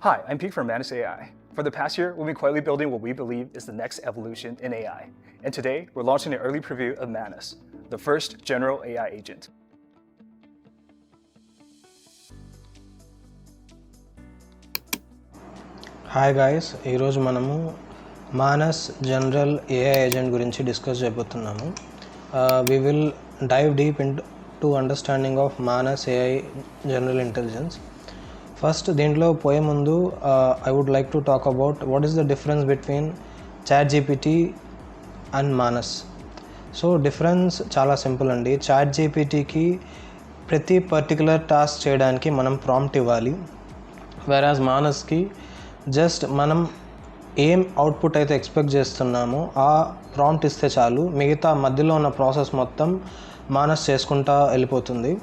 Hi, I'm Pete from Manus AI. For the past year, we've been quietly building what we believe is the next evolution in AI. And today, we're launching an early preview of Manus, the first general AI agent. Hi guys ఈరోజు మనము Manas general AI agent గురించి discuss చేయబోతున్నాము we will dive deep into understanding of Manus AI general intelligence First దీంట్లో పోయే ముందు I would like to talk about what is the difference between chat GPT and Manus so difference చాలా simple అండి. Chat జీపీటీకి ప్రతి particular task చేయడానికి మనం prompt ఇవ్వాలి. వెరాజ్ మానస్కి జస్ట్ మనం ఏం అవుట్పుట్ అయితే ఎక్స్పెక్ట్ చేస్తున్నామో ఆ ప్రాంప్ట్ ఇస్తే చాలు. మిగతా మధ్యలో ఉన్న ప్రాసెస్ మొత్తం మానస్ చేసుకుంటా వెళ్ళిపోతుంది.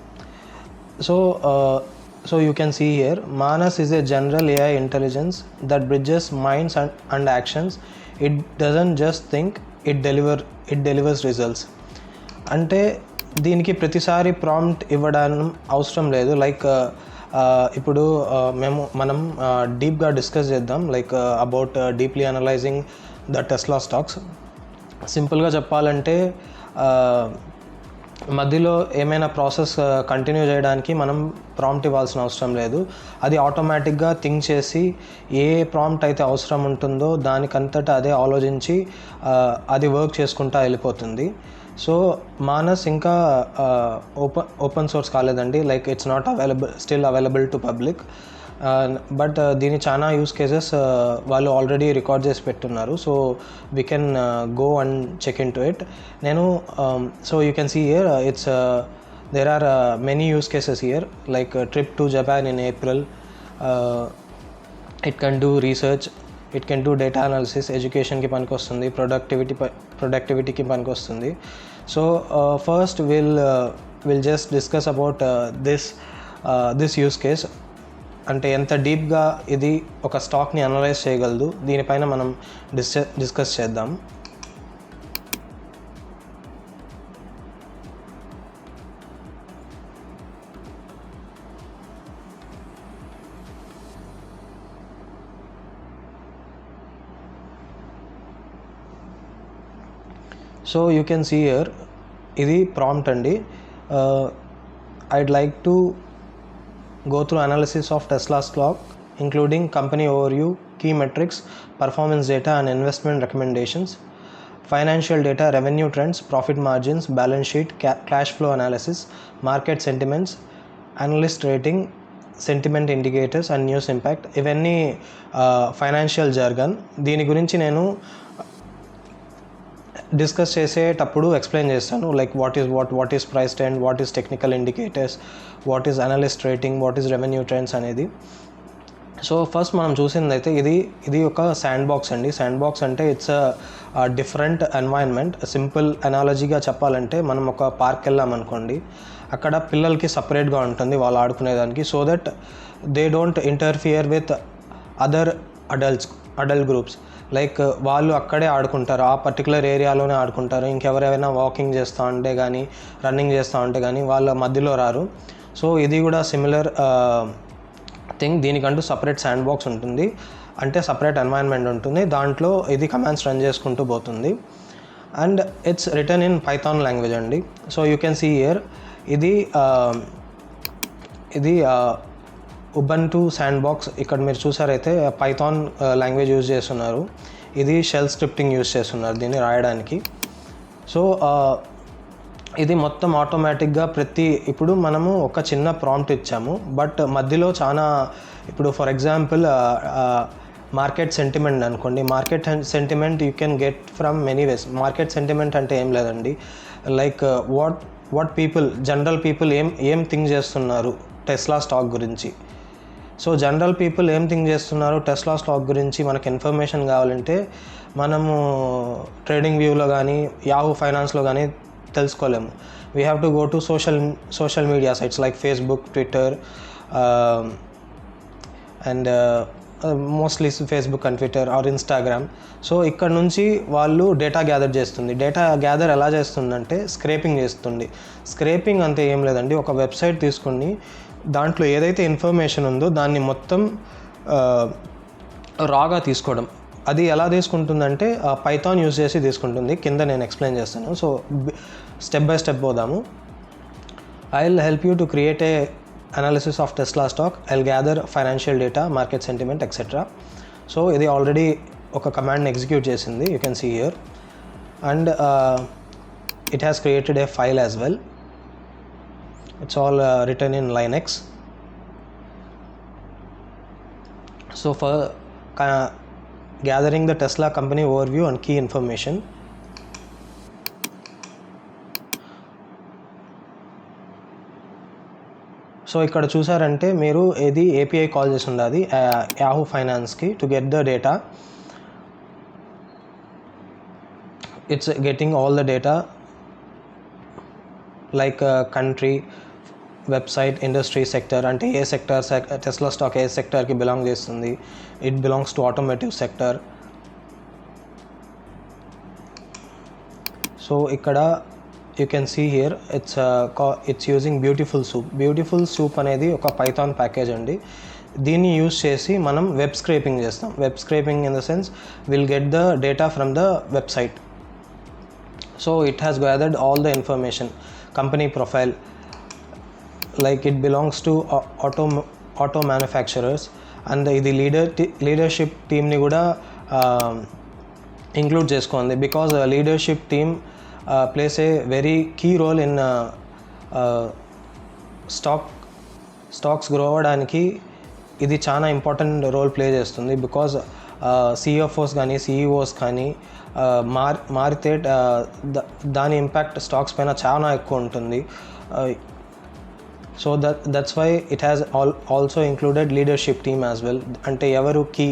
So uh, so you can see here Manus is a general AI intelligence that bridges minds and and actions it doesn't just think it deliver it delivers results అంటే దీనికి ప్రతిసారి ప్రాంప్ట్ ఇవ్వడం అవసరం లేదు. Like ఇప్పుడు మేము మనం డీప్గా డిస్కస్ చేద్దాం. Like about deeply analyzing the Tesla stocks సింపుల్గా చెప్పాలంటే మధ్యలో ఏమైనా ప్రాసెస్ కంటిన్యూ చేయడానికి మనం ప్రాంప్ట్ ఇవ్వాల్సిన అవసరం లేదు. అది ఆటోమేటిక్గా థింక్ చేసి ఏ ప్రాంప్ట్ అయితే అవసరం ఉంటుందో దానికంతటా అదే ఆలోచించి అది వర్క్ చేసుకుంటా వెళ్ళిపోతుంది. సో మానస్ ఇంకా ఓపెన్ ఓపెన్ సోర్స్ కాలేదండి. Like it's not available still available to public but దీని చాలా యూస్ కేసెస్ వాళ్ళు ఆల్రెడీ రికార్డ్ చేసి పెట్టున్నారు. So we can go and check in to it నేను so you can see here it's there are many use cases here like trip to Japan in April it can do research it can do data analysis ఎడ్యుకేషన్కి పనికొస్తుంది. Productivity ప్రొడక్టివిటీకి పనికొస్తుంది. So first will will just discuss about this this use case అంటే ఎంత డీప్గా ఇది ఒక స్టాక్ని analyse చేయగలదు దీనిపైన మనం డిస్ డిస్కస్ చేద్దాం. So you can see here ఇది ప్రాంప్ట్ అండి. I'd like to go through analysis of Tesla's stock, including company overview, key metrics, performance data, and investment recommendations, financial data, revenue trends, profit margins, balance sheet, ca- cash flow analysis, market sentiments, analyst rating, sentiment indicators and news impact ఇవన్నీ financial jargon దీని గురించి నేను discuss చేసేటప్పుడు explain చేస్తాను. Like what is what what is price trend what is technical indicators what is analyst rating what is revenue trends అనేది. So first మనం చూసింది అయితే ఇది ఇది ఒక శాండ్ బాక్స్ అండి శాండ్ బాక్స్ అంటే ఇట్స్ డిఫరెంట్ ఎన్వైరన్మెంట్ సింపుల్ అనాలజీగా చెప్పాలంటే మనం ఒక పార్క్ వెళ్ళాం అనుకోండి. అక్కడ పిల్లలకి సపరేట్గా ఉంటుంది వాళ్ళు ఆడుకునేదానికి. So that they don't interfere with other adults adult groups like వాళ్ళు అక్కడే ఆడుకుంటారు. ఆ పర్టికులర్ ఏరియాలోనే ఆడుకుంటారు. ఇంకెవరైనా వాకింగ్ చేస్తూ ఉంటే కానీ రన్నింగ్ చేస్తూ ఉంటే కానీ వాళ్ళ మధ్యలో రారు. సో ఇది కూడా సిమిలర్ థింగ్ దీనికంటూ సపరేట్ శాండ్ బాక్స్ ఉంటుంది. అంటే సపరేట్ ఎన్వైరన్మెంట్ ఉంటుంది. దాంట్లో ఇది కమాండ్స్ రన్ చేసుకుంటూ పోతుంది. And it's return in Python language అండి. So you can see here ఇది ఇది ఉబంటు శాండ్ బాక్స్ ఇక్కడ మీరు చూసారైతే పైథాన్ లాంగ్వేజ్ యూజ్ చేస్తున్నారు. ఇది షెల్ స్క్రిప్టింగ్ యూజ్ చేస్తున్నారు దీన్ని రాయడానికి. సో ఇది మొత్తం ఆటోమేటిక్గా ప్రతి ఇప్పుడు మనము ఒక చిన్న ప్రాంప్ట్ ఇచ్చాము. బట్ మధ్యలో చాలా ఇప్పుడు ఫర్ ఎగ్జాంపుల్ మార్కెట్ సెంటిమెంట్ అనుకోండి. Market sentiment you can get from many ways market sentiment అంటే ఏం లేదండి. Like what what people general people ఏం ఏం థింక్ చేస్తున్నారు? టెస్లా స్టాక్ గురించి. సో జనరల్ పీపుల్ ఏం థింక్ చేస్తున్నారు? టెస్లా స్టాక్ గురించి మనకు ఇన్ఫర్మేషన్ కావాలంటే మనము ట్రేడింగ్ వ్యూలో కానీ యాహూ ఫైనాన్స్లో కానీ తెలుసుకోలేము. We have to go to social social media sites like Facebook Twitter and mostly Facebook and Twitter or Instagram so ఇక్కడ నుంచి వాళ్ళు డేటా గ్యాదర్ చేస్తుంది. డేటా గ్యాదర్ ఎలా చేస్తుందంటే స్క్రేపింగ్ చేస్తుంది. స్క్రేపింగ్ అంతే ఏం లేదండి. ఒక వెబ్సైట్ తీసుకుని దాంట్లో ఏదైతే ఇన్ఫర్మేషన్ ఉందో దాన్ని మొత్తం రాగా తీసుకోవడం. అది ఎలా తీసుకుంటుందంటే పైథాన్ యూజ్ చేసి తీసుకుంటుంది. కింద నేను ఎక్స్ప్లెయిన్ చేస్తాను. సో స్టెప్ బై స్టెప్ పోదాము. I will help you to create a analysis of Tesla stock I gather financial data market sentiment etcetera so ఇది ఆల్రెడీ ఒక కమాండ్ని ఎగ్జిక్యూట్ చేసింది. You can see here and it has created a file as well it's all return in Linux so for uh, gathering the tesla company overview and key information so ఇక్కడ చూసారంటే మీరు ఏది API call చేసి ఉండాలి Yahoo ఫైనాన్స్కి to get the data it's getting all the data like country website industry sector అంటే ఏ sector Tesla stock ఏ సెక్టర్కి బిలాంగ్ చేస్తుంది? It belongs to automotive sector so ఇక్కడ you can see here it's it's using beautiful soup beautiful soup అనేది ఒక Python package అండి. దీన్ని యూజ్ చేసి మనం వెబ్ స్క్రేపింగ్ చేస్తాం. Web scraping in the sense will get the data from the website so it has gathered all the information company profile like it belongs to auto auto manufacturers and ఇది leader leadership టీమ్ని కూడా include చేసుకోండి. Because leadership team plays a very key role in stock stocks grow అవ్వడానికి ఇది చాలా important role play చేస్తుంది. Because CFOs కానీ CEOs కానీ మార్ మారితే దాని ఇంపాక్ట్ స్టాక్స్ పైన చాలా ఎక్కువ ఉంటుంది. So that that's why it has all also included leadership team as well అంటే ఎవరు కీ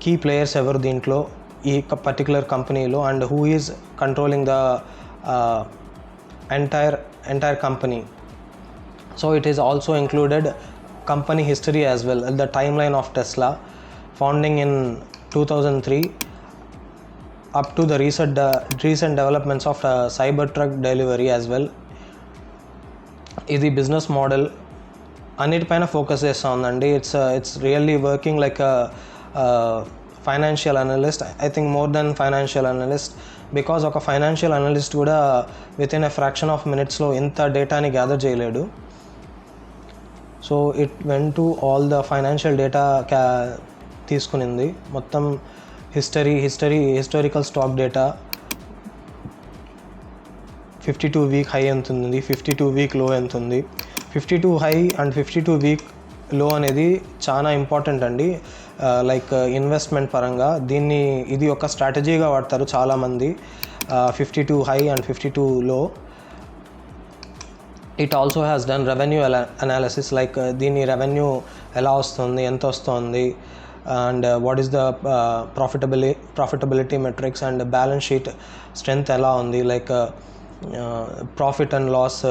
కీ ప్లేయర్స్ ఎవరు దీంట్లో ఈ పర్టికులర్ కంపెనీలో and who is controlling the entire entire company so it is also included company history as well the timeline of Tesla founding in two thousand three up to the recent recent developments of Cybertruck delivery as well ఇది business model అన్నిటిపైన focus చేస్తూ ఉందండి it's it's really working like financial analyst I think more than financial analyst because ఒక financial analyst కూడా with in a fraction of మినిట్స్లో ఇంత డేటాని gather చేయలేడు. So it went to all the financial data క్యా తీసుకునింది. మొత్తం history history historical stock data fifty two week high ఎంత ఉంది? ఫిఫ్టీ టూ వీక్లో ఎంత ఉంది? Fifty two high and fifty two week low అనేది చాలా ఇంపార్టెంట్ అండి. లైక్ ఇన్వెస్ట్మెంట్ పరంగా దీన్ని ఇది ఒక స్ట్రాటజీగా వాడతారు చాలామంది. Fifty two high and fifty two low it also has done revenue analysis like దీని రెవెన్యూ ఎలా వస్తుంది? ఎంత వస్తుంది? And what is the profitability profitability metrics and balance sheet strength ఎలా ఉంది? Like uh, profit and loss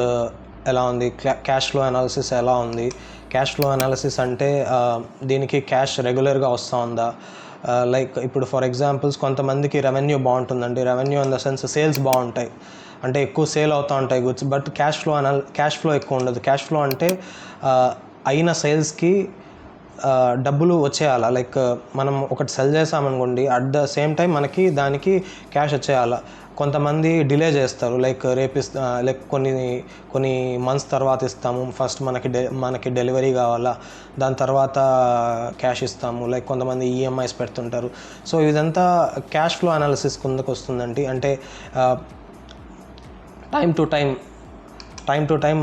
ఎలా ఉంది? Cash flow analysis ఎలా ఉంది? క్యాష్ ఫ్లో అనాలిసిస్ అంటే దీనికి క్యాష్ రెగ్యులర్గా వస్తూ ఉందా? లైక్ ఇప్పుడు ఫర్ ఎగ్జాంపుల్స్ కొంతమందికి రెవెన్యూ బాగుంటుందండి. Revenue in the sense sales బాగుంటాయి. అంటే ఎక్కువ సేల్ అవుతూ ఉంటాయి గుడ్స్. బట్ క్యాష్ ఫ్లో అనాల్ క్యాష్ ఫ్లో ఎక్కువ ఉండదు. క్యాష్ ఫ్లో అంటే అయిన సేల్స్కి డబ్బులు వచ్చేయాల? లైక్ మనం ఒకటి సెల్ చేసామనుకోండి అట్ ద సేమ్ టైం మనకి దానికి క్యాష్ వచ్చేయాల? కొంతమంది డిలే చేస్తారు. లైక్ రేపు లైక్ కొన్ని కొన్ని మంత్స్ తర్వాత ఇస్తాము. ఫస్ట్ మనకి డె మనకి డెలివరీ కావాలా. దాని తర్వాత క్యాష్ ఇస్తాము. లైక్ కొంతమంది ఈఎంఐస్ పెడుతుంటారు. సో ఇదంతా క్యాష్ ఫ్లో అనాలిసిస్ కిందకు వస్తుందండి. అంటే time to time time to time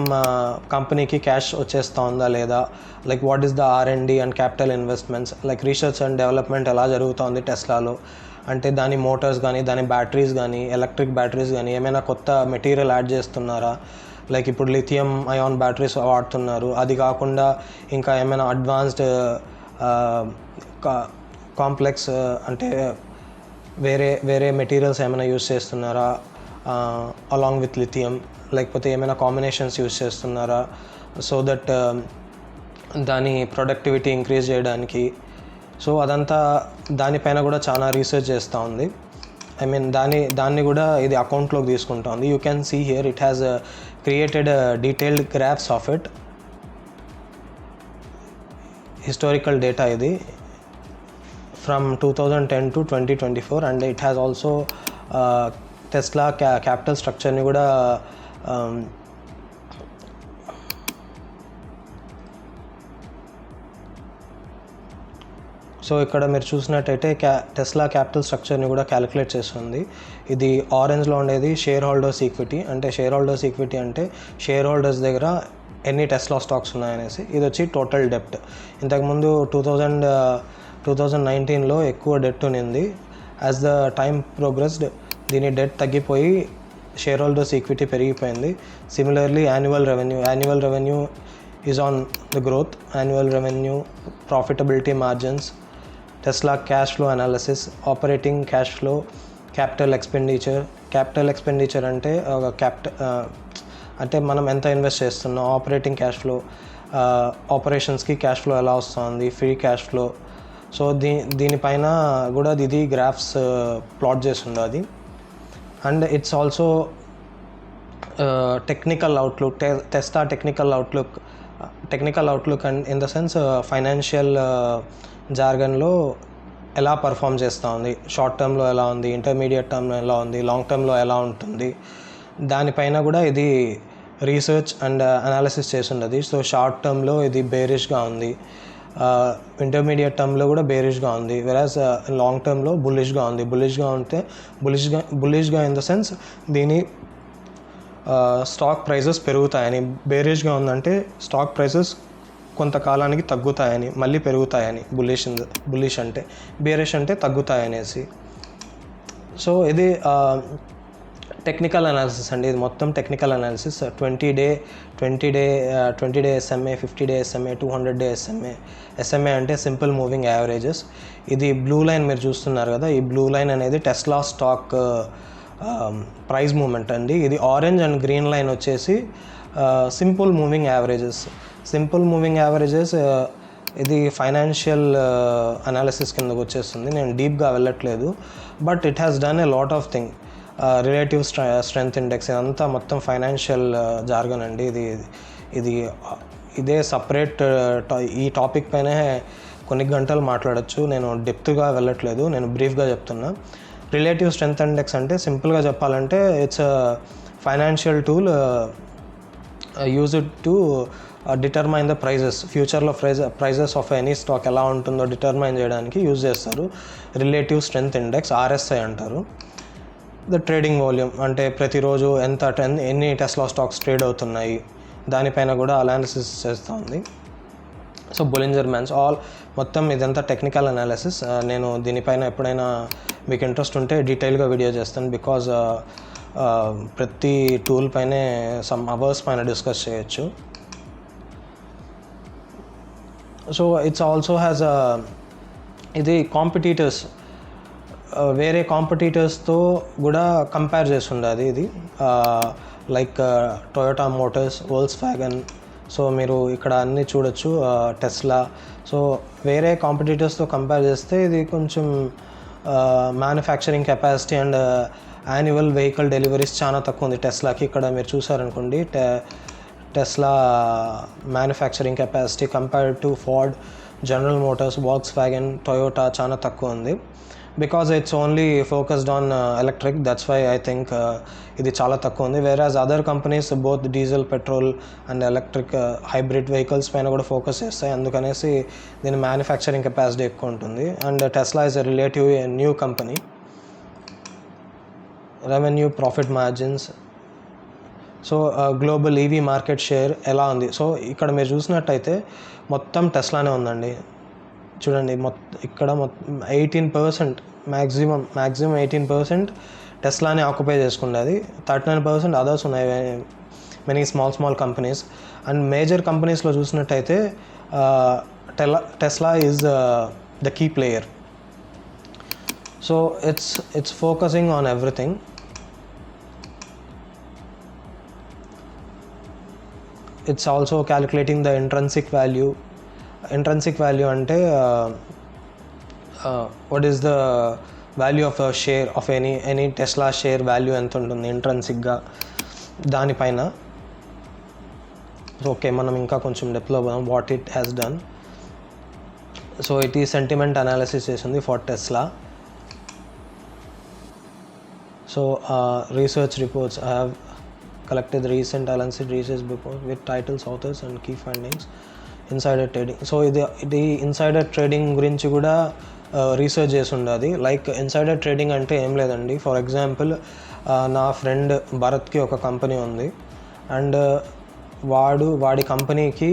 కంపెనీకి క్యాష్ వచ్చేస్తా ఉందా లేదా? Like what is the R and and capital investments? Like research and development ఎలా జరుగుతోంది టెస్లాలో? అంటే దాని మోటార్స్ కానీ దాని బ్యాటరీస్ కానీ ఎలక్ట్రిక్ బ్యాటరీస్ కానీ ఏమైనా కొత్త మెటీరియల్ యాడ్ చేస్తున్నారా? లైక్ ఇప్పుడు లిథియం అయాన్ బ్యాటరీస్ వాడుతున్నారు. అది కాకుండా ఇంకా ఏమైనా అడ్వాన్స్డ్ కాంప్లెక్స్ అంటే వేరే వేరే మెటీరియల్స్ ఏమైనా యూస్ చేస్తున్నారా? అలాంగ్ విత్ లిథియం లేకపోతే ఏమైనా కాంబినేషన్స్ యూస్ చేస్తున్నారా? సో దట్ దాని ప్రొడక్టివిటీ ఇంక్రీజ్ చేయడానికి సో అదంతా దానిపైన కూడా చాలా రీసెర్చ్ చేస్తూ ఉంది. ఐ మీన్ దాని దాన్ని కూడా ఇది అకౌంట్లోకి తీసుకుంటా ఉంది. You can see here it has created detailed graphs of it historical data ఇది. From two thousand ten to twenty twenty four and it has also Tesla క్యా క్యాపిటల్ స్ట్రక్చర్ని కూడా um, సో ఇక్కడ మీరు చూసినట్టయితే క్యా టెస్లా క్యాపిటల్ స్ట్రక్చర్ని కూడా క్యాలిక్యులేట్ చేస్తుంది. ఇది ఆరెంజ్లో ఉండేది షేర్ హోల్డర్స్ ఈక్విటీ అంటే షేర్ హోల్డర్స్ ఈక్విటీ అంటే షేర్ హోల్డర్స్ దగ్గర ఎన్ని టెస్లా స్టాక్స్ ఉన్నాయనేసి. ఇది వచ్చి టోటల్ డెప్ట్ ఇంతకుముందు టూ థౌజండ్ టూ థౌజండ్ నైన్టీన్లో ఎక్కువ డెట్ ఉన్నింది యాజ్ ద టైమ్ ప్రోగ్రెస్డ్ దీని డెట్ తగ్గిపోయి షేర్ హోల్డర్స్ ఈక్విటీ పెరిగిపోయింది. Similarly annual revenue annual revenue is on the growth annual revenue profitability margins Tesla cash flow analysis operating cash flow capital expenditure capital expenditure అంటే ఒక క్యాపిట అంటే మనం ఎంత invest చేస్తున్నాం? ఆపరేటింగ్ క్యాష్ ఫ్లో ఆపరేషన్స్కి cash flow ఎలా వస్తుంది? ఫ్రీ క్యాష్ ఫ్లో సో దీ దీనిపైన కూడా ఇది గ్రాఫ్స్ ప్లాట్ చేసి అది. And it's also technical outlook Tesla technical outlook technical outlook and in the sense financial జార్గన్లో ఎలా పర్ఫామ్ చేస్తూ ఉంది? షార్ట్ టర్మ్లో ఎలా ఉంది? ఇంటర్మీడియట్ టర్మ్లో ఎలా ఉంది? లాంగ్ టర్మ్లో ఎలా ఉంటుంది? దానిపైన కూడా ఇది రీసెర్చ్ అండ్ అనాలిసిస్ చేసి సో షార్ట్ టర్మ్లో ఇది బేరిష్గా ఉంది. ఇంటర్మీడియట్ టర్మ్లో కూడా బేరిష్గా ఉంది. వెరాజ్ లాంగ్ టర్మ్లో బుల్లిష్గా ఉంది. బుల్లిష్గా ఉంటే బుల్లిష్గా బుల్లిష్గా ఇన్ ద సెన్స్ దీని స్టాక్ ప్రైజెస్ పెరుగుతాయని. బేరేజ్గా ఉందంటే స్టాక్ ప్రైజెస్ కొంతకాలానికి తగ్గుతాయని మళ్ళీ పెరుగుతాయని బుల్లిష్ బుల్లిష్ అంటే బేరిష్ అంటే తగ్గుతాయనేసి. సో ఇది టెక్నికల్ అనాలిసిస్ అండి. ఇది మొత్తం technical analysis twenty day twenty day twenty day SMA fifty day SMA two hundred day SMA SMA అంటే సింపుల్ మూవింగ్ యావరేజెస్ ఇది బ్లూ లైన్ మీరు చూస్తున్నారు కదా ఈ బ్లూ లైన్ అనేది టెస్లా స్టాక్ ప్రైస్ మూమెంట్ అండి. ఇది ఆరెంజ్ అండ్ గ్రీన్ లైన్ వచ్చేసి simple moving averages simple moving averages uh, ఇది ఫైనాన్షియల్ అనాలిసిస్ uh, కిందకు వచ్చేస్తుంది. నేను డీప్గా వెళ్ళట్లేదు. But it has done a lot of thing relative strength index ఇదంతా మొత్తం ఫైనాన్షియల్ జార్గన్ uh, అండి. ఇది ఇది ఇదే సపరేట్ ఈ టాపిక్ పైనే కొన్ని గంటలు మాట్లాడచ్చు. నేను డెప్త్గా వెళ్ళట్లేదు. నేను బ్రీఫ్గా చెప్తున్నా. రిలేటివ్ స్ట్రెంగ్త్ ఇండెక్స్ అంటే సింపుల్గా చెప్పాలంటే it's financial tool use it to determine the prices ఫ్యూచర్లో price prices of any stock ఎలా ఉంటుందో డిటర్మైన్ చేయడానికి యూజ్ చేస్తారు. రిలేటివ్ స్ట్రెంగ్త్ ఇండెక్స్ ఆర్ఎస్ఐ అంటారు. ద ట్రేడింగ్ వాల్యూమ్ అంటే ప్రతిరోజు ఎంత టెన్ ఎన్ని టెస్లా స్టాక్స్ ట్రేడ్ అవుతున్నాయి దానిపైన కూడా అనాలిసిస్ చేస్తూ ఉంది సో బొలింజర్ మ్యాన్స్ ఆల్ మొత్తం ఇదంతా టెక్నికల్ అనాలిసిస్ uh, నేను దీనిపైన ఎప్పుడైనా మీకు ఇంట్రెస్ట్ ఉంటే డీటెయిల్గా వీడియో చేస్తాను బికాజ్ uh, uh, ప్రతి టూల్ పైనే సమ్ అవర్స్ పైన డిస్కస్ చేయొచ్చు. సో ఇట్స్ ఆల్సో హ్యాస్ ఇది కాంపిటీటర్స్ వేరే కాంపిటీటర్స్తో కూడా కంపేర్ చేస్తుండేది ఇది. Like Toyota Motors Volkswagen so మీరు ఇక్కడ అన్నీ చూడొచ్చు టెస్లా సో వేరే కాంపిటీటర్స్తో కంపేర్ చేస్తే ఇది కొంచెం manufacturing capacity and annual vehicle deliveries చాలా తక్కువ ఉంది టెస్లాకి ఇక్కడ మీరు చూసారనుకోండి టె Tesla manufacturing capacity compared to Ford General Motors Volkswagen Toyota చాలా తక్కువ ఉంది. Because it's only focused on electric that's why I think ఇది చాలా తక్కువ ఉంది. వేరే other companies both diesel petrol and electric hybrid vehicles పైన కూడా ఫోకస్ చేస్తాయి. అందుకనేసి దీని మ్యానుఫ్యాక్చరింగ్ కెపాసిటీ ఎక్కువ ఉంటుంది. And Tesla is a relative new company revenue profit margins so global EV market share ఎలా ఉంది? సో ఇక్కడ మీరు చూసినట్టయితే మొత్తం టెస్లానే ఉందండి. చూడండి మొత్తం ఇక్కడ మొత్తం eighteen percent maximum maximum eighteen percent టెస్లానే occupy చేసుకున్నది థర్టీ నైన్ పర్సెంట్ అదర్స్ ఉన్నాయి many small small companies and major కంపెనీస్లో చూసినట్టయితే టెలా Tesla is the key player so it's it's focusing on everything it's also calculating the intrinsic value intrinsic value అంటే what is the value of share of any any Tesla share value ఎంత ఉంటుంది ఇంట్రెన్సిక్గా దానిపైన okay మనం ఇంకా కొంచెం డెప్లో పోదాం what it has done so it ఈ సెంటిమెంట్ అనాలిసిస్ చేసింది for Tesla so research reports I have collected recent recent రీసెస్ research with with titles, authors and key findings. Insider trading so ఇది ఇది ఇన్సైడర్ ట్రేడింగ్ గురించి కూడా రీసెర్చ్ చేసి ఉండాలి లైక్ ఇన్సైడర్ ట్రేడింగ్ అంటే ఏం లేదండి. ఫర్ ఎగ్జాంపుల్ uh, నా ఫ్రెండ్ భరత్కి ఒక కంపెనీ ఉంది. అండ్ uh, వాడు వాడి కంపెనీకి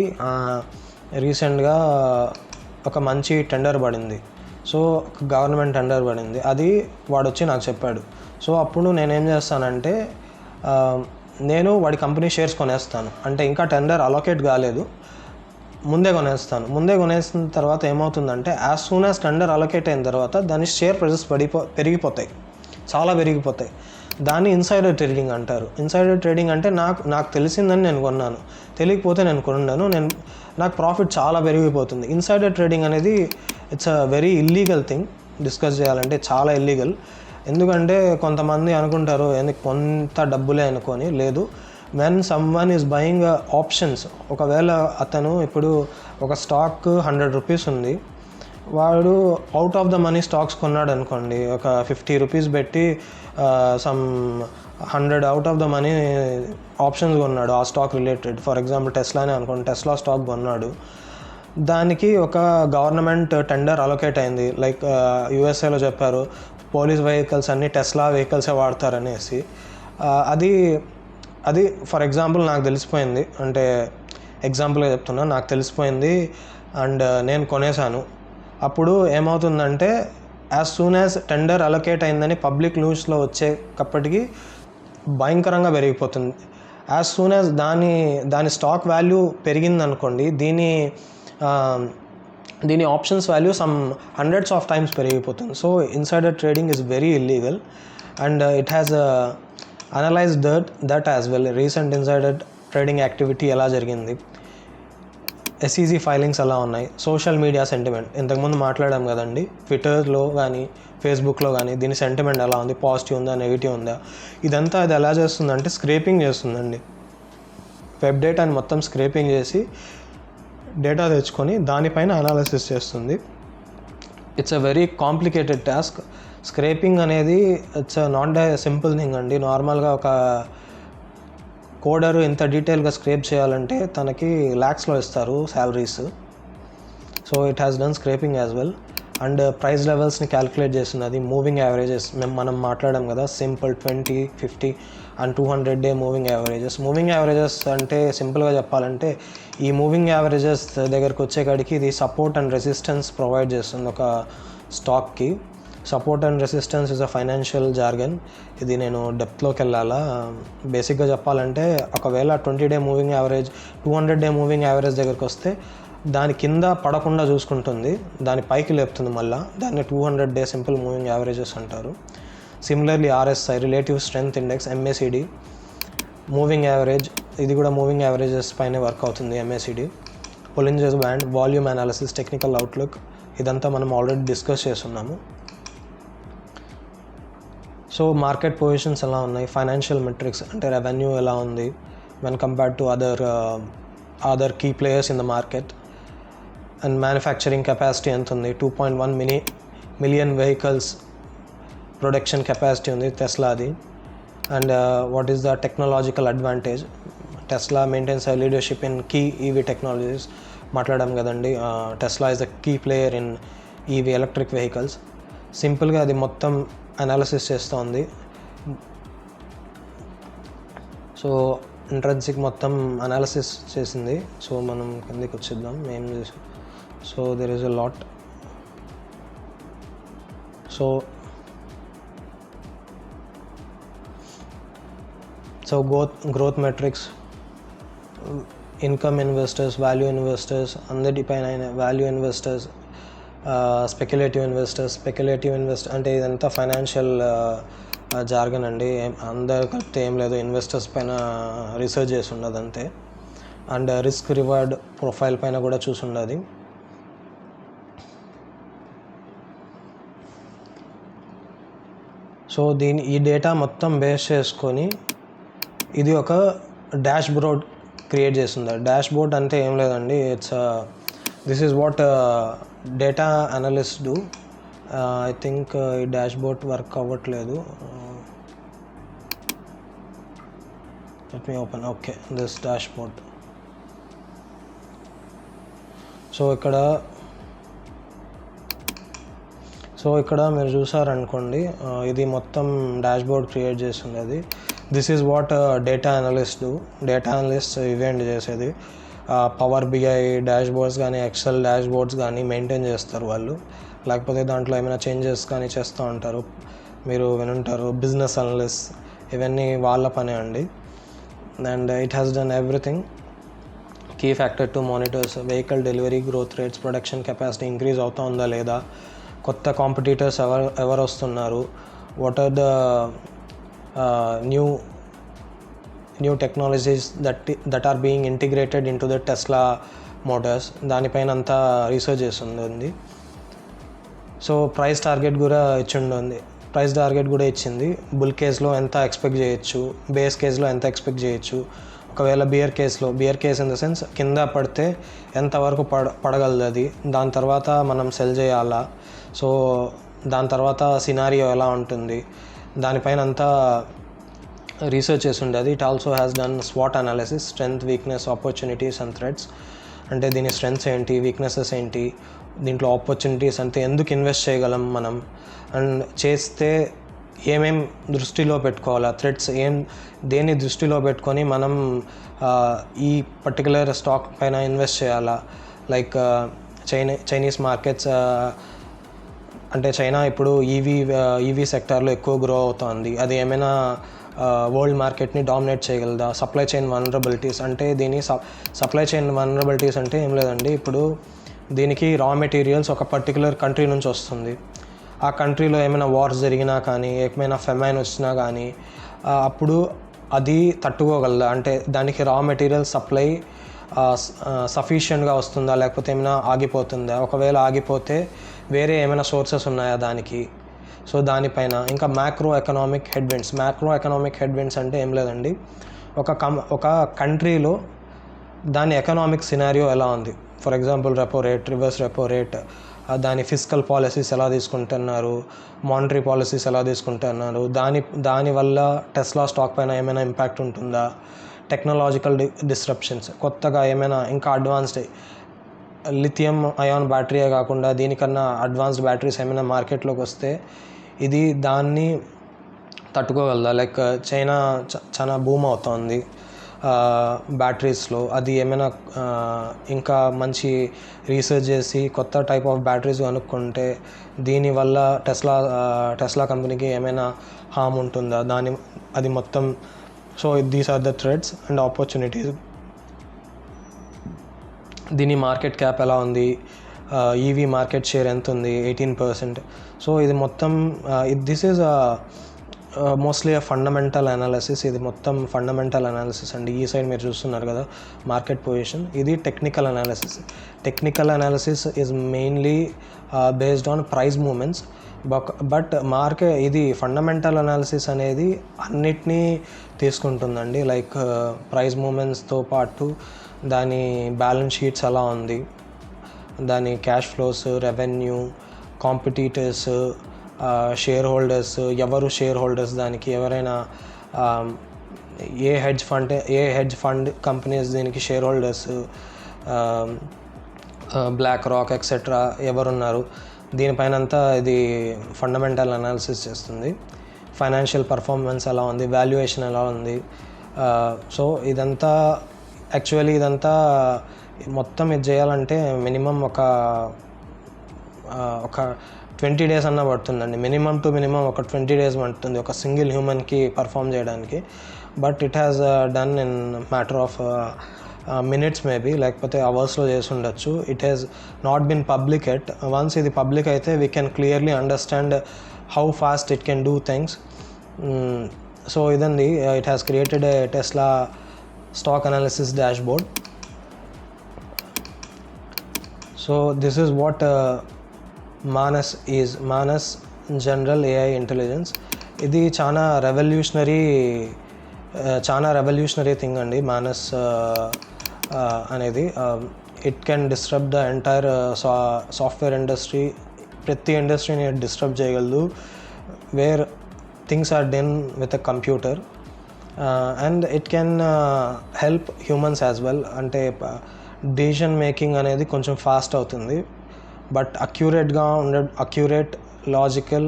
రీసెంట్గా uh, ఒక మంచి టెండర్ పడింది. సో గవర్నమెంట్ టెండర్ పడింది. అది వాడు వచ్చి నాకు చెప్పాడు. సో అప్పుడు నేనేం చేస్తానంటే నేను వాడి కంపెనీ షేర్స్ కొనేస్తాను. అంటే ఇంకా టెండర్ అలొకేట్ కాలేదు. ముందే కొనేస్తాను. ముందే కొనేసిన తర్వాత ఏమవుతుందంటే as soon as tender allocate అయిన తర్వాత దాని షేర్ ప్రైజెస్ పడిపో పెరిగిపోతాయి. చాలా పెరిగిపోతాయి. దాన్ని ఇన్సైడర్ ట్రేడింగ్ అంటారు. ఇన్సైడర్ ట్రేడింగ్ అంటే నాకు నాకు తెలిసిందని నేను కొన్నాను. తెలియకపోతే నేను కొన్నాను నేను నాకు ప్రాఫిట్ చాలా పెరిగిపోతుంది. ఇన్సైడర్ ట్రేడింగ్ అనేది it's a very illegal thing discuss చేయాలంటే చాలా ఇల్లీగల్ ఎందుకంటే కొంతమంది అనుకుంటారు ఎందుకు కొంత డబ్బులే అనుకొని? లేదు. When someone is buying options ఒకవేళ అతను ఇప్పుడు ఒక స్టాక్ హండ్రెడ్ రూపీస్ ఉంది వాడు out of the money stocks కొన్నాడు అనుకోండి ఒక ఫిఫ్టీ రూపీస్ పెట్టి some hundred out of the money options కొన్నాడు ఆ స్టాక్ రిలేటెడ్ ఫర్ ఎగ్జాంపుల్ టెస్లానే అనుకోండి టెస్లా స్టాక్ కొన్నాడు. దానికి ఒక గవర్నమెంట్ టెండర్ అలొకేట్ అయింది. లైక్ యుఎస్ఏలో uh, చెప్పారు పోలీస్ వెహికల్స్ అన్నీ టెస్లా వెహికల్సే వాడతారనేసి అది అది ఫర్ ఎగ్జాంపుల్ నాకు తెలిసిపోయింది. అంటే ఎగ్జాంపుల్గా చెప్తున్నా నాకు తెలిసిపోయింది అండ్ నేను కొనేసాను అప్పుడు ఏమవుతుందంటే as soon as tender allocate అయిందని పబ్లిక్ న్యూస్లో వచ్చేటప్పటికి భయంకరంగా పెరిగిపోతుంది. యాజ్ సూన్ యాజ్ దాని దాని స్టాక్ వాల్యూ పెరిగిందనుకోండి దీని దీని options value some hundreds of times పెరిగిపోతుంది. So insider trading is very illegal and it has analyze that that as well recent insider trading activity ఎలా జరిగింది? ఎస్ఈజీ ఫైలింగ్స్ ఎలా ఉన్నాయి? సోషల్ మీడియా సెంటిమెంట్ ఇంతకుముందు మాట్లాడాం కదండి. ట్విట్టర్లో కానీ ఫేస్బుక్లో కానీ దీని సెంటిమెంట్ ఎలా ఉంది? పాజిటివ్ ఉందా? నెగిటివ్ ఉందా? ఇదంతా అది ఎలా చేస్తుందంటే స్క్రేపింగ్ చేస్తుందండి. వెబ్ డేటాని మొత్తం స్క్రేపింగ్ చేసి డేటా తెచ్చుకొని దానిపైన అనాలిసిస్ చేస్తుంది. It's a very complicated task scraping అనేది it's not a simple thing అండి. నార్మల్గా ఒక కోడరు ఇంత డీటెయిల్గా స్క్రేప్ చేయాలంటే తనకి ల్యాక్స్లో ఇస్తారు salaries so it has done scraping as well and price లెవెల్స్ని క్యాలిక్యులేట్ చేస్తున్నది మూవింగ్ యావరేజెస్ మేము మనం మాట్లాడాం కదా simple twenty fifty and two hundred day moving averages moving averages అంటే సింపుల్గా చెప్పాలంటే ఈ మూవింగ్ యావరేజెస్ దగ్గరకు వచ్చేకాడికి ఇది సపోర్ట్ అండ్ రెసిస్టెన్స్ ప్రొవైడ్ చేస్తుంది ఒక స్టాక్కి support and resistance is a financial jargon ఇది నేను డెప్త్లోకి వెళ్ళాలా? బేసిక్గా చెప్పాలంటే ఒకవేళ twenty day moving average two hundred day moving average దగ్గరికి వస్తే దాని కింద పడకుండా చూసుకుంటుంది. దాని పైకి లేపుతుంది మళ్ళీ. దాన్ని two hundred day simple moving averages అంటారు. Similarly RSI relative strength index MACD moving average ఇది కూడా మూవింగ్ యావరేజెస్ పైనే వర్క్ అవుతుంది MACD Bollinger's band volume analysis technical outlook ఇదంతా మనం ఆల్రెడీ డిస్కస్ చేస్తున్నాము. సో మార్కెట్ పొజిషన్స్ ఎలా ఉన్నాయి? ఫైనాన్షియల్ మెట్రిక్స్ అంటే రెవెన్యూ ఎలా ఉంది? When compared to other other key players in the market and manufacturing capacity ఎంత ఉంది? Two point one mini million vehicles production capacity ఉంది టెస్లాది and what is the technological advantage Tesla maintains leadership in key EV technologies మాట్లాడాం కదండి Tesla is the key player in EV electric vehicles సింపుల్గా అది మొత్తం analysis చేస్తోంది. So intrinsic మొత్తం analysis చేసింది. So మనం కిందకి వచ్చేద్దాం. ఏం చేసాం so there is a lot so so growth growth metrics income investors value investors అందరిపైన value investors speculative investors speculative invest అంటే ఇదంతా ఫైనాన్షియల్ జార్గన్ అండి. అందరు కలిపితే ఏం లేదు. ఇన్వెస్టర్స్ పైన రీసెర్చ్ చేసి ఉండదు అంతే అండ్ రిస్క్ రివార్డ్ ప్రొఫైల్ పైన కూడా చూసి ఉండదు సో దీని ఈ డేటా మొత్తం బేస్ చేసుకొని ఇది ఒక డాష్ బోర్డ్ క్రియేట్ చేసింది డాష్ బోర్డ్ అంటే ఏం లేదండి it's this is what data analyst do I think ఈ డాష్ బోర్డ్ వర్క్ అవ్వట్లేదు. Let me open okay this dashboard so ఇక్కడ సో ఇక్కడ మీరు చూసారనుకోండి ఇది మొత్తం డాష్బోర్డ్ క్రియేట్ చేసింది this is what data analyst data analyst ఇవేంట్ చేసేది. పవర్ బిఐ డాష్బోర్డ్స్ కానీ ఎక్సెల్ డాష్ బోర్డ్స్ కానీ మెయింటైన్ చేస్తారు వాళ్ళు. లేకపోతే దాంట్లో ఏమైనా చేంజెస్ కానీ చేస్తూ ఉంటారు. మీరు వినుంటారు బిజినెస్ అనలిస్ట్ ఇవన్నీ వాళ్ళ పనే అండి. And it has done everything key factor to monitors vehicle delivery growth rates production capacity increase అవుతా ఉందా లేదా? కొత్త కాంపిటీటర్స్ ఎవరు ఎవరు వస్తున్నారు? What are the new new technologies that that are being integrated into the Tesla Motors దానిపైన అంతా research చేస్తుంది సో ప్రైస్ టార్గెట్ కూడా ఇచ్చిండుంది ప్రైస్ టార్గెట్ కూడా ఇచ్చింది. బుల్ కేజ్లో ఎంత ఎక్స్పెక్ట్ చేయొచ్చు? బేస్ కేజ్లో ఎంత ఎక్స్పెక్ట్ చేయొచ్చు? ఒకవేళ bear కేస్లో bear case in the sense కింద పడితే ఎంతవరకు పడ పడగలదు అది. దాని తర్వాత మనం సెల్ చేయాలా? సో దాని తర్వాత సినారియో ఎలా ఉంటుంది? దానిపైన అంతా రీసెర్చ్ చేసి ఉండేది. It also has done swat analysis strength weakness opportunities and threats అంటే దీని స్ట్రెంగ్స్ ఏంటి? వీక్నెసెస్ ఏంటి? దీంట్లో ఆపర్చునిటీస్ అంటే ఎందుకు ఇన్వెస్ట్ చేయగలం మనం? అండ్ చేస్తే ఏమేం దృష్టిలో పెట్టుకోవాలా? థ్రెడ్స్ ఏం దేన్ని దృష్టిలో పెట్టుకొని మనం ఈ పర్టికులర్ స్టాక్ పైన ఇన్వెస్ట్ చేయాలా? లైక్ చైనీ చైనీస్ మార్కెట్స్ అంటే చైనా ఇప్పుడు ఈవీ ఈవీ సెక్టార్లో ఎక్కువ గ్రో అవుతోంది. అది ఏమైనా వరల్డ్ మార్కెట్ని డామినేట్ చేయగలదా? సప్లై చైన్ వనరబిలిటీస్ అంటే దీని సప్లై చైన్ వనరబిలిటీస్ అంటే ఏం లేదండి. ఇప్పుడు దీనికి రా మెటీరియల్స్ ఒక పర్టికులర్ కంట్రీ నుంచి వస్తుంది. ఆ కంట్రీలో ఏమైనా వార్స్ జరిగినా కానీ ఏమైనా ఫెమైన్ వచ్చినా కానీ అప్పుడు అది తట్టుకోగలదా? అంటే దానికి రా మెటీరియల్ సప్లై సఫిషియెంట్గా వస్తుందా? లేకపోతే ఏమైనా ఆగిపోతుందా? ఒకవేళ ఆగిపోతే వేరే ఏమైనా సోర్సెస్ ఉన్నాయా దానికి? సో దానిపైన ఇంకా macro economic headwinds macro economic headwinds అంటే ఏం లేదండి. ఒక కం ఒక కంట్రీలో దాని ఎకనామిక్ సినారియో ఎలా ఉంది? For example repo rate reverse repo rate దాని ఫిజికల్ పాలసీస్ ఎలా తీసుకుంటున్నారు మానిటరీ పాలసీస్ ఎలా తీసుకుంటున్నారు దాని దానివల్ల టెస్లా స్టాక్ పైన ఏమైనా ఇంపాక్ట్ ఉంటుందా టెక్నాలజికల్ డి డిస్రప్షన్స్ కొత్తగా ఏమైనా ఇంకా అడ్వాన్స్డ్ లిథియం అయాన్ బ్యాటరీయే కాకుండా దీనికన్నా అడ్వాన్స్డ్ బ్యాటరీస్ ఏమైనా మార్కెట్లోకి వస్తే ఇది దాన్ని తట్టుకోగలదా? లైక్ చైనా చ- చాలా భూమ్ అవుతోంది. బ్యాటరీస్లో అది ఏమైనా ఇంకా మంచి రీసెర్చ్ చేసి కొత్త టైప్ ఆఫ్ బ్యాటరీస్ కనుక్కుంటే దీనివల్ల టెస్లా టెస్లా కంపెనీకి ఏమైనా హామ్ ఉంటుందా? దాని అది మొత్తం so these are the threats and opportunities దీని మార్కెట్ క్యాప్ ఎలా ఉంది? ఈవీ మార్కెట్ షేర్ ఎంత ఉంది? ఎయిటీన్ పర్సెంట్ సో ఇది మొత్తం this is mostly fundamental analysis ఇది మొత్తం ఫండమెంటల్ అనాలిసిస్ అండి. ఈ సైడ్ మీరు చూస్తున్నారు కదా మార్కెట్ పొజిషన్ ఇది technical analysis technical analysis is mainly based on price movements but but market ఇది ఫండమెంటల్ అనాలిసిస్ అనేది అన్నిటినీ తీసుకుంటుందండి. లైక్ ప్రైస్ మూమెంట్స్తో పాటు దాని బ్యాలెన్స్ షీట్స్ ఎలా ఉంది. దాని cash flows revenue competitors shareholders ఎవరు షేర్ హోల్డర్స్ దానికి ఎవరైనా a hedge fund a hedge fund companies దీనికి share holders BlackRock etcetera ఎవరున్నారు. దీనిపైన అంతా ఇది ఫండమెంటల్ అనాలిసిస్ చేస్తుంది. ఫైనాన్షియల్ పర్ఫార్మెన్స్ ఎలా ఉంది? వాల్యుయేషన్ ఎలా ఉంది? సో ఇదంతా యాక్చువల్లీ ఇదంతా మొత్తం ఇది చేయాలంటే మినిమం ఒక ఒక ట్వంటీ డేస్ అన్న పడుతుందండి. మినిమం టు మినిమం ఒక ట్వంటీ డేస్ పడుతుంది ఒక సింగిల్ హ్యూమన్కి పర్ఫామ్ చేయడానికి. But it has done in matter of minutes maybe లేకపోతే అవర్స్లో చేసి ఉండొచ్చు. It has not been public at once ఇది పబ్లిక్ అయితే we can clearly understand how fast it can do things so ఇదండి. It has created a Tesla stock analysis dashboard so this is what Manus is Manus general AI intelligence ఇది చాలా revolutionary చాలా revolutionary thing అండి Manus అనేది. It can disturb the entire software industry ప్రతి ఇండస్ట్రీని disturb చేయగలదు. Where things are done with a computer and it can help humans as well అంటే decision making అనేది కొంచెం ఫాస్ట్ అవుతుంది. బట్ అక్యూరేట్గా ఉండే అక్యూరేట్ లాజికల్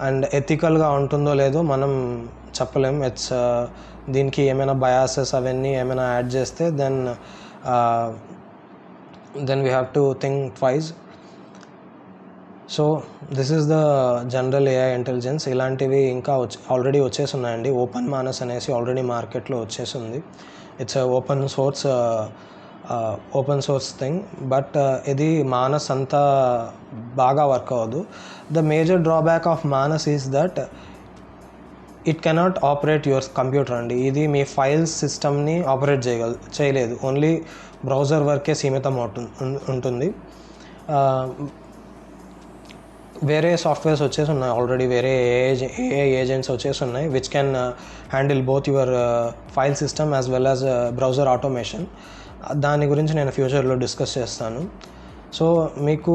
అండ్ ఎథికల్గా ఉంటుందో లేదో మనం చెప్పలేం. ఇట్స్ uh, దీనికి ఏమైనా బయాసెస్ అవన్నీ ఏమైనా యాడ్ చేస్తే then then we have to think twice so this is the general AI intelligence ఇలాంటివి ఇంకా వచ్చి ఆల్రెడీ వచ్చేసి ఉన్నాయండి ఓపెన్ మానస్ అనేసి ఆల్రెడీ మార్కెట్లో వచ్చేసింది. It's open source open source thing but ఇది మానస్ అంతా బాగా వర్క్ అవ్వదు. The major drawback of Manus is that it cannot operate your computer అండి. ఇది మీ ఫైల్స్ సిస్టమ్ని ఆపరేట్ చేయగల చేయలేదు. ఓన్లీ బ్రౌజర్ వర్కే సీమితం అవుతుంది ఉంటుంది. వేరే సాఫ్ట్వేర్స్ వచ్చేసి ఉన్నాయి. ఆల్రెడీ వేరే ఏ ఏజెంట్స్ వచ్చేసి ఉన్నాయి which can handle both your file system as well as browser automation దాని గురించి నేను ఫ్యూచర్లో డిస్కస్ చేస్తాను. సో మీకు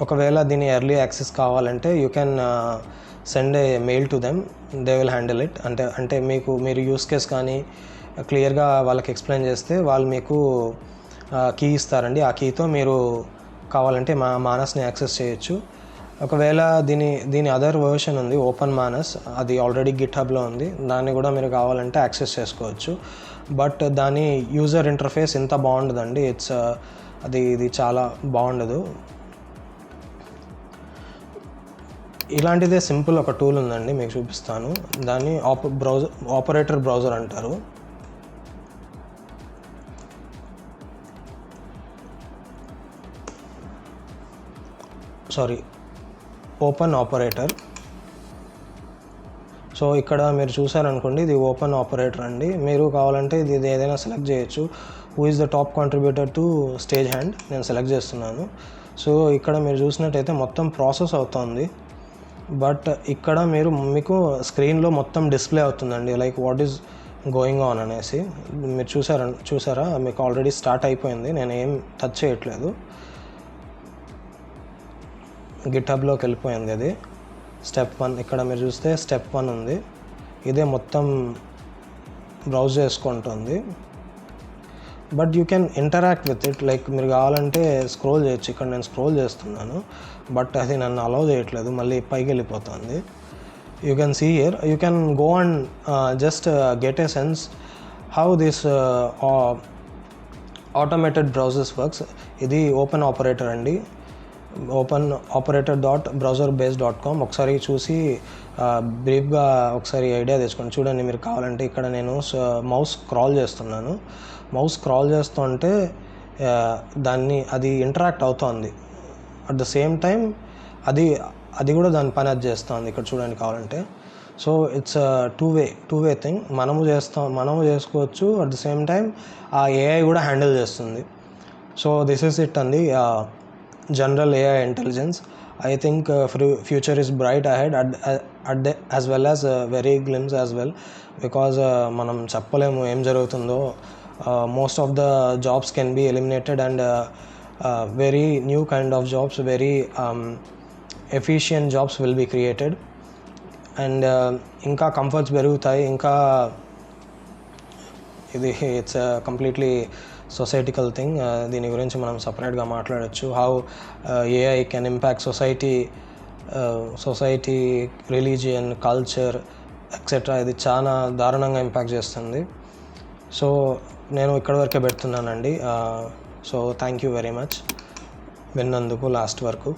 ఒకవేళ దీని ఎర్లీ యాక్సెస్ కావాలంటే you can send a mail to them. They will handle it. అంటే అంటే మీకు మీరు యూస్ కేస్ కానీ క్లియర్గా వాళ్ళకి ఎక్స్ప్లెయిన్ చేస్తే వాళ్ళు మీకు కీ ఇస్తారండి. ఆ కీతో మీరు కావాలంటే మా మానస్ని యాక్సెస్ చేయొచ్చు. ఒకవేళ దీని దీని అదర్ వర్షన్ ఉంది ఓపెన్ మానస్ అది ఆల్రెడీ గిట్ హబ్లో ఉంది. దాన్ని కూడా మీరు కావాలంటే యాక్సెస్ చేసుకోవచ్చు. బట్ దాని యూజర్ ఇంటర్ఫేస్ ఇంత బాగుండదండి. ఇట్స్ uh, అది ఇది చాలా బాగుండదు. ఇలాంటిదే సింపుల్ ఒక టూల్ ఉందండి మీకు చూపిస్తాను. దాన్ని ఆప బ్రౌజర్ ఆపరేటర్ బ్రౌజర్ అంటారు. Sorry open operator. సో ఇక్కడ మీరు చూసారనుకోండి ఇది ఓపెన్ ఆపరేటర్ అండి. మీరు కావాలంటే ఇది ఏదైనా సెలెక్ట్ చేయొచ్చు. Who is the top contributor to Stagehand నేను సెలెక్ట్ చేస్తున్నాను. సో ఇక్కడ మీరు చూసినట్టయితే మొత్తం ప్రాసెస్ అవుతుంది. బట్ ఇక్కడ మీరు మీకు స్క్రీన్లో మొత్తం డిస్ప్లే అవుతుందండి. Like what is going on అనేసి. మీరు చూసారా చూసారా? మీకు ఆల్రెడీ స్టార్ట్ అయిపోయింది. నేను ఏం టచ్ చేయట్లేదు. గిట్హబ్లోకి వెళ్ళిపోయింది అది. స్టెప్ వన్ ఇక్కడ మీరు చూస్తే స్టెప్ వన్ ఉంది. ఇదే మొత్తం బ్రౌజ్ చేసుకుంటుంది. But you can interact with it. Like మీరు కావాలంటే స్క్రోల్ చేయొచ్చు. ఇక్కడ నేను స్క్రోల్ చేస్తున్నాను. బట్ అది నన్ను అలౌ చేయట్లేదు. మళ్ళీ పైకి వెళ్ళిపోతుంది. You can see here. You can go and just get a sense how this automated browsers works. ఇది ఓపెన్ ఆపరేటర్ అండి. Open operator dot Browserbase dot com. ఒకసారి చూసి బ్రీఫ్గా ఒకసారి ఐడియా తెచ్చుకోండి. చూడండి మీరు కావాలంటే ఇక్కడ నేను మౌస్ క్రాల్ చేస్తున్నాను. మౌస్ క్రాల్ చేస్తుంటే దాన్ని అది ఇంటరాక్ట్ అవుతోంది. అట్ ద సేమ్ టైం అది అది కూడా దాని పని అది చేస్తుంది ఇక్కడ చూడండి కావాలంటే. So it's two way two way thing. మనము చేస్తాం మనము చేసుకోవచ్చు. అట్ ద సేమ్ టైం ఆ ఏఐ కూడా హ్యాండిల్ చేస్తుంది. సో దిస్ ఇస్ ఇట్ అండి. General AI intelligence I think future is bright ahead at at the as well as very glimpse as well because మనం చెప్పలేము ఏం జరుగుతుందో. Most of the jobs can be eliminated and very new kind of jobs very efficient jobs will be created and ఇంకా comforts పెరుగుతాయి. ఇంకా ఇది it's completely సొసైటికల్ thing దీని గురించి మనం సపరేట్గా మాట్లాడచ్చు. How AI can impact society society religion culture etcetera ఇది చాలా దారుణంగా ఇంపాక్ట్ చేస్తుంది. సో నేను ఇక్కడ వరకే పెడుతున్నానండి. So thank you very much విన్నందుకు లాస్ట్ వరకు.